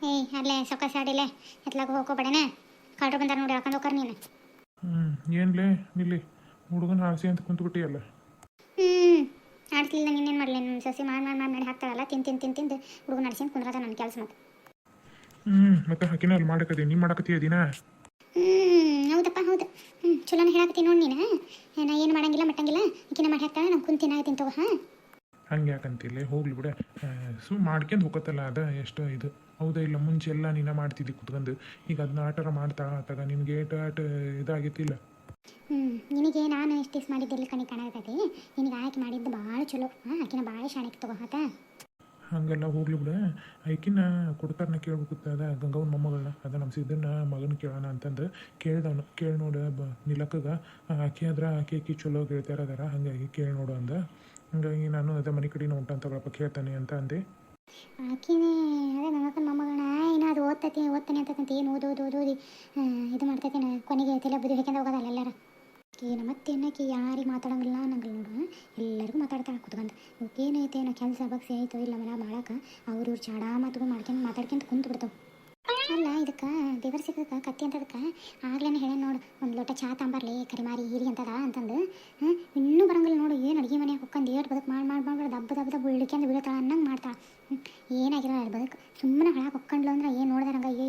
ಏಯ್ ಅಲ್ಲೇ ಸೊಕ್ಕ ಸಾಡಿಲೆ ಎತ್ಲಾಗ ಬಡೇನೆ ಕಳ್ರು ಬಂದಾರ ನೋಡಿ ಹಾಕೊಂಡು ಹೋಗ್ತಾರ ನೀನು. ಹ್ಞೂ ಏನ್ಲೇ? ನಿಲ್ಲಿ. ಹುಡುಗನ ಆಸೆ ಅಂತ ಕುಂತ್ಬಿಟ್ಟಿಯಲ್ಲ. ಹ್ಞೂ ಆಡ್ತಿಲ್ಲ ನೀನೇನು ಮಾಡಲಿ? ನನ್ನ ಸಸಿ ಮಾಡಿ ಮಾಡಿ ಮಾಡಿ ಮಾಡಿ ತಿನ್ ತಿನ್ ತಿನ್ ತಿನ್ ತಿಂದು ಹುಡುಗ ಅಂತ ಕುಂದ್ರದ ನನ್ನ ಕೆಲಸ ಮತ್ತೆ ಹ್ಞೂ ಮತ್ತೆ ಹಾಕಿನ ಅಲ್ಲಿ ಮಾಡಕತ್ತಿ ನೀ ಮಾಡಕತ್ತೀಯ ದಿನ? ಹ್ಞೂ ಹೌದಪ್ಪ ಹೌದು. ಹ್ಞೂ ಚಲೋನ ಹೇಳಾಕತ್ತೀನಿ ನೋಡಿ ನೀನು ನಾ ಏನು ಮಾಡಂಗಿಲ್ಲ ಮಟ್ಟಂಗಿಲ್ಲ. ಈಕಿನ ಮಾಡಿ ಹಾಕ್ತಾಳೆ ನಾನು ಕುಂತಿನ ತಿಂತವ ಹಾಂ? ಹಂಗೆ ಯಾಕಂತಿಲ್ಲ ಹೋಗ್ಲಿ ಬಿಡ. ಸುಮ್ ಮಾಡ್ಕೊಂಡು ಹೋಗತ್ತಲ್ಲ ಅದ ಎಷ್ಟು ಇದು. ಹೌದಾ ಇಲ್ಲ ಮುಂಚೆ ಎಲ್ಲ ನೀನ ಮಾಡ್ತಿದ್ದಿ ಕುತ್ಕೊಂಡು. ಈಗ ಅದನ್ನ ಆಟರ ಮಾಡ್ತಾ ಆತಾಗ ನಿನ್ಗೆ ಏಟ ಆಟ ಇದಾಗಿತ್ತಿಲ್ಲ? ಹ್ಞೂ ನಿನಗೆ ನಾನು ಎಷ್ಟು ದಿವಸ ಮಾಡಿದ್ದಿಲ್ಲ ಕಣಿ ಕಾಣಕತ್ತೈತಿ? ನಿನಗೆ ಮಾಡಿದ್ದು ಭಾಳ ಚಲೋ. ಹಾಂ ಆಕಿನ ಭಾಳ ಶಾಣಕ್ಕೆ ತಗೋ ಆತ. ಹಂಗೆಲ್ಲ ಹೋಗ್ಲಿ ಬಿಡ. ಐಕಿನ ಕೊಡ್ತಾರನ ಕೇಳ್ಬೇಕಿತ್ತ ಅದ, ಗಂಗವನ ಮೊಮ್ಮಗಳನ್ನ ಅದ ನಮ್ಮ ಸಿದ್ದನ್ನ ಮಗನ ಕೇಳೋಣ ಅಂತಂದು ಕೇಳ್ದವನು. ಕೇಳಿ ನೋಡು ಬ, ನಿಲಕ್ಕಗ. ಆಕೆ ಆದ್ರೆ ಆಕೆ ಆಕಿ ಚಲೋ ಗೆಳತಿಯರ ಅದಾರ, ಹಾಗಾಗಿ ಕೇಳಿ ನೋಡು ಅಂದ. ಹಂಗಾಗಿ ನಾನು ಅದ ಮನೆ ಉಂಟ ಅಂತ ತಗೊಳಪ್ಪ ಕೇಳ್ತಾನೆ ಅಂತ ಅಂದೆ. ಆಕಿನೇ, ಅದೇ ಗಂಗಕ್ಕನ ಮೊಮ್ಮಗನ. ಏನೋ ಅದು ಓದ್ತತಿ, ಓದ್ತಾನೆ ಅಂತಂತ ಏನು ಓದು ಓದು, ಓದಿ ಇದು ಮಾಡ್ತೈತೆ ಕೊನೆಗೆ ತಲೆ ಬುದ್ಧಿ ಹಾಕ್ಯಂದು ಹೋಗೋದಲ್ಲ ಎಲ್ಲರ. ಏನು ಮತ್ತೆ ಏನಕ್ಕೆ ಯಾರಿಗೆ ಮಾತಾಡಂಗಿಲ್ಲ ನಂಗೆ ನೋಡು ಮಾತಾಡ್ತಾಳೆ ಕುತ್ಕೊಂಡು. ಏನೈತೆ ಏನೋ ಕೆಲಸ ಬಗ್ಸಿ ಆಯ್ತು ಇಲ್ಲ ಮಲ ಮಾಡೋಕೆ. ಅವ್ರು ಇವ್ರು ಚಾಡ ಮಾತುಗಳು ಮಾಡ್ಕೊಂಡು ಮಾತಾಡ್ಕೊಂತ ಕುಂತು ಬಿಡ್ತಾವೆ ಇದಕ್ಕೆ, ದೇವರ ಸಿಗಕ್ಕೆ, ಕತ್ತಿ ಅಂತದಕ್ಕೆ ಆಗ್ಲೇ ಹೇಳ ನೋಡು, ಒಂದು ಲೋಟ ಚಾ ತಾಂಬರ್ಲಿ, ಕರಿಮಾರಿ, ಹೀರಿ ಅಂತದ ಅಂತಂದು. ಇನ್ನೂ ಬರಂಗಿಲ್ಲ ನೋಡು, ಏನು ಅಡುಗೆ ಮನೆ ಹೊಕ್ಕಂದು ಏಟ್ ಬದುಕು ಮಾಡಿ ಮಾಡಿ ಮಾಡಿ ದಬ್ಬ ದಬ್ಬ ದಬ್ಬ ಅಂತ ಬೀಳ್ತಾಳ ಅನ್ನಂಗೆ ಮಾಡ್ತಾಳೆ. ಏನಾಗಿರೋ ಬದುಕು. ಸುಮ್ಮನೆ ಹೊಳಗೆ ಹೊಕ್ಕೊಂಡ್ಲು ಅಂದ್ರೆ ಏನು ನೋಡ್ದಾರಂಗ ಏ,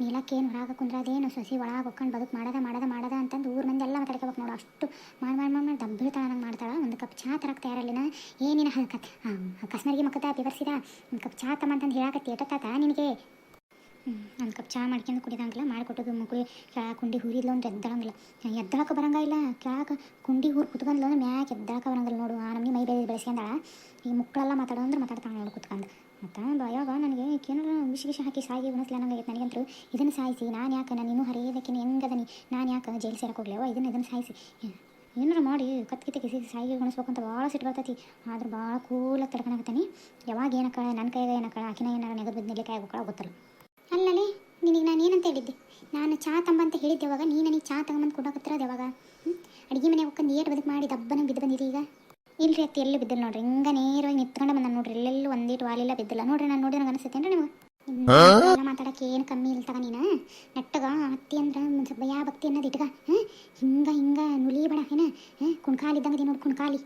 ನೀಲಕ್ಕೆ ಏನು ಹೊರಗೆ ಕುಂದ್ರದೇನು, ಸಸಿ ಒಳಗೆ ಹೊಕ್ಕೊಂಡು ಬದುಕು ಮಾಡದ ಮಾಡದ ಮಾಡದ ಅಂತಂದು ಊರು ಮಂದಿ ಎಲ್ಲ ಮಾತಾಡ್ಕೋಬೇಕು ನೋಡು, ಅಷ್ಟು ಮಾಡಿ ಮಾಡಿ ಮಾಡಿ ದಬ್ಬ ಬೀಳ್ತಾಳ ನಂಗೆ ಮಾಡ್ತಾಳೆ. ಒಂದು ಕಪ್ ಚಾ ತರಕ್ಕೆ ತಯಾರಲ್ಲಿನ ಏನಿನ ಕಸ್ನರ್ಗಿ ಮಕ್ಕದ ಬಿವರ್ಸಿದ ಒಂದು ಕಪ್ ಚಾ ತಮ್ಮ ಅಂತಂದು ಹೇಳಕತ್ತಿ, ಎಟತ್ತಾತ ನಿನಗೆ? ಒಂದು ಕಪ್ ಚಹಾ ಮಾಡ್ಕೊಂಡು ಕುಡಿದಂಗಿಲ್ಲ ಮಾಡಿಕೊಟ್ಟದು ಮಕ್ಕಳು ಕೆಳಗೆ ಕುಂಡಿ ಹುರಿದ್ಲು ಅಂದ್ರೆ ಎದ್ದಳಂಗಿಲ್ಲ. ಎದ್ದಳಕ್ಕೆ ಬರಂಗಿಲ್ಲ ಕೆಳಗೆ ಕುಂಡಿ ಹುರು ಕುತ್ಕೊಂಡ್ಲು ಅಂದ್ರೆ ಮ್ಯಾಕೆ ಎದ್ದಳಕ್ಕೆ ಬರಂಗಿಲ್ಲ ನೋಡು. ಆ ನಮಗೆ ಮೈ ಬೇರೆ ಬೆಳೆಸ್ಕೊಂಡಾಳ. ಈ ಮಕ್ಕಳೆಲ್ಲ ಮಾತಾಡೋ ಅಂದ್ರೆ ಮಾತಾಡ್ತಾಳೆ ನೋಡು ಕುತ್ಕೊಂಡು. ಮತ್ತು ಭಯವಾಗ ನನಗೆ ಏನಾರ ವಿಶೇಷ ಹಾಕಿ ಸಾಯಿ ಉಣಿಸ್ಲ ನನಗೆ ನನಗಂತರು ಇದನ್ನು ಸಾಯಿಸಿ, ನಾನು ಯಾಕೆ, ನಾನು ಇನ್ನೂ ಹರಿಯೋದಕ್ಕಿನ ಹೆಂಗದನಿ ನಾನು ಯಾಕೆ ಜೈಲು ಸೇರಕ್ಕೆ ಹೋಗ್ಲೇವ ಇದನ್ನು ಇದನ್ನು ಸಾಯಿಸಿ. ಏನಾರ ಮಾಡಿ ಕತ್ಕಿತೆ ಕಿಸಿ ಸಾಯಿಗೆ ಉಣಿಸ್ಬೇಕಂತ ಭಾಳ ಸಿಟ್ಟು ಬರ್ತೈತಿ. ಆದ್ರೆ ಭಾಳ ಕೂಲಾಗಿ ತಡ್ಕೊಳಕತ್ತೀನಿ ಯಾವಾಗ ಏನಕ್ಕ ನನ್ನ ಕೈಗೆ ಏನಕ್ಕ ಆಕಿನ ಏನಾರ ನೆಗದು ಬಿದ್ದ ನಿಲ್ಲಕ್ಕೆ ಆಗೋಕ್ಕಳ ಗೊತ್ತಲ್ಲ. ನಾನು ಏನಂತ ನಾನು ಚಹಾ ತಂಬ ಅಂತ ಹೇಳಿದ್ದೆ ಅವಾಗ. ನೀ ನನಗೆ ಚಾ ತಗೊಂಬಂದು ಅದ ಯಾವಾಗ ಅಡುಗೆ ಮನೆ ಹೋಗ್ಕೊಂಡು ನೀರು ಬದುಕು ಮಾಡಿ ದಬ್ಬನ ಬಿದ್ದು ಬಂದಿದೆ ಈಗ. ಇಲ್ರಿ ಅತ್ತಿ ಎಲ್ಲಿ ಬಿದ್ದಿಲ್ಲ ನೋಡ್ರಿ. ಹಿಂಗ ನೇರವಾಗಿ ನಿತ್ಕೊಂಡು ಬಂದ ನೋಡ್ರಿ. ಎಲ್ಲೆಲ್ಲೂ ಒಂದೇಟು ವಾಲಿಲ್ಲ ಬಿದ್ದಿಲ್ಲ. ನೋಡ್ರಿ ನಾನು ನೋಡಿ ನನಗೆ ಅನಿಸುತ್ತೇನ್ರಿ ನಿಮಗೆ? ಎಲ್ಲ ಮಾತಾಡಕ್ಕೆ ಏನು ಕಮ್ಮಿ ಇಲ್ಲ ತಗ ನೀನು. ನೆಟ್ಟಗ ಅತ್ತಿ ಅಂದ್ರೆ ಸ್ವಲ್ಪ ಭಯ ಭಕ್ತಿ ಅನ್ನೋದು ಇಟ್ಗ. ಹಾಂ? ಹಿಂಗ ಹಿಂಗ ನುಲಿ ಬೇಡ ಏನ? ಹಾಂ? ಕುಣ್ಕಾಲಿ ಇದ್ದಂಗೆ ನೋಡಿ ಕುಣ್ಕಾಲಿ.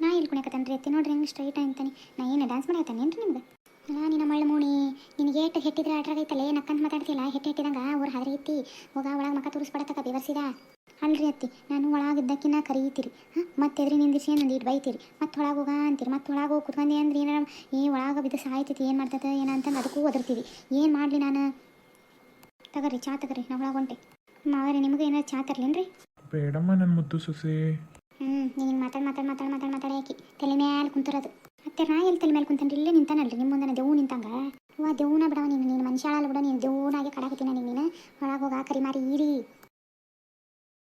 ನಾ ಇಲ್ಲಿ ಕುಣಿಯಕತ್ತೇನ್ರಿ ಅತ್ತಿ? ನೋಡ್ರಿ ಹೆಂಗೆ ಸ್ಟ್ರೈಟ್ ಅಂತಾನೆ ನಾ ಏನು ಡ್ಯಾನ್ಸ್ ಮಾಡ್ತಾನೆ ಏನ್ರಿ ನಿಮ್ಗೆ? ಅಲ್ಲ ನಿನ್ನ ಮಳ್ಳ ಮೂಣಿ ನಿನಗೆ ಏಟು ಹೆಟ್ಟಿದ್ರೆ ಏನು ಅಕ್ಕಂತ ಮಾತಾಡ್ತಿಲ್ಲ ಹೆಟ್ಟು ಹೆಟ್ಟಿದಂಗ ಅವ್ರು ಹದ್ರ ಐತಿ ಹೋಗ ಒಳಗೆ ಮಕ್ಕ ತೋರಿಸ್ಬಿಡತ್ತಕ್ಕ ಬಿವರ್ಸಿದ ಅಲ್ರಿ ಅತ್ತಿ ನಾನು ಒಳಗಿದ್ದಕ್ಕಿನ್ನ ಕರೀತೀರಿ. ಹಾಂ? ಮತ್ತೆ ಎದ್ರಿ ನಿಂದಿಸಿ ನಂದು ಇಟ್ಟು ಬೈತೀರಿ. ಮತ್ತೆ ಒಳಗೆ ಹೋಗ ಅಂತೀರಿ ಮತ್ತೆ ಒಳಗೆ ಹೋಗಿ ಕುತ್ಕೊಂಡೆ ಅಂದ್ರೆ ಏನಾರ ಏ ಒಳಗೆ ಬಿದ್ದು ಸಾಯ್ತೈತಿ ಏನು ಮಾಡ್ತೈತೆ ಏನಂತಂದು ಅದಕ್ಕೂ ಒದರ್ತೀವಿ ಏನು ಮಾಡಲಿ ನಾನು? ತಗರಿ ಚಾ ತಗರಿ ನಾ ಒಳಗೆ ಹೊಂಟೆ. ಮಾವರಿ ನಿಮಗೂ ಏನಾರು ಚಾ ತರ್ಲೇನ್ರಿ? ಬೇಡಮ್ಮ ನನ್ನ ಮುದ್ದು ಸೊಸೆ. ಹ್ಞೂ ನೀನು ಮಾತಾಡಿ ಮಾತಾಡಿ ಮಾತಾಡಿ ಮಾತಾಡಿ ಮಾತಾಡಿ ಹಾಕಿ. ತಲೆ ಮೇಲೆ ಕುಂತಿರೋದು. ಮತ್ತೆ ನಾ ಎಲ್ಲಿ ತಲೆ ಮೇಲೆ ಕುಂತಾನ್ರಿ? ಇಲ್ಲೇ ನಿಂತಾನಲ್ರಿ ನಿಮ್ಮ ಮುಂದೆ ದೇವು ನಿಂತಂಗ. ವಾ ದೇವ್ನ ಬಿಡವ ನೀನು ನೀನು ಮನುಷ್ಯ ಅಲ್ಲ ಬಿಡ, ನೀನು ದೇವ್ನಾಗೆ ಕಡಾಕತ್ತೀನಿ ನೀನು. ಒಳಗೆ ಹೋಗ ಕರಿ ಮಾರಿ, ಈರಿ.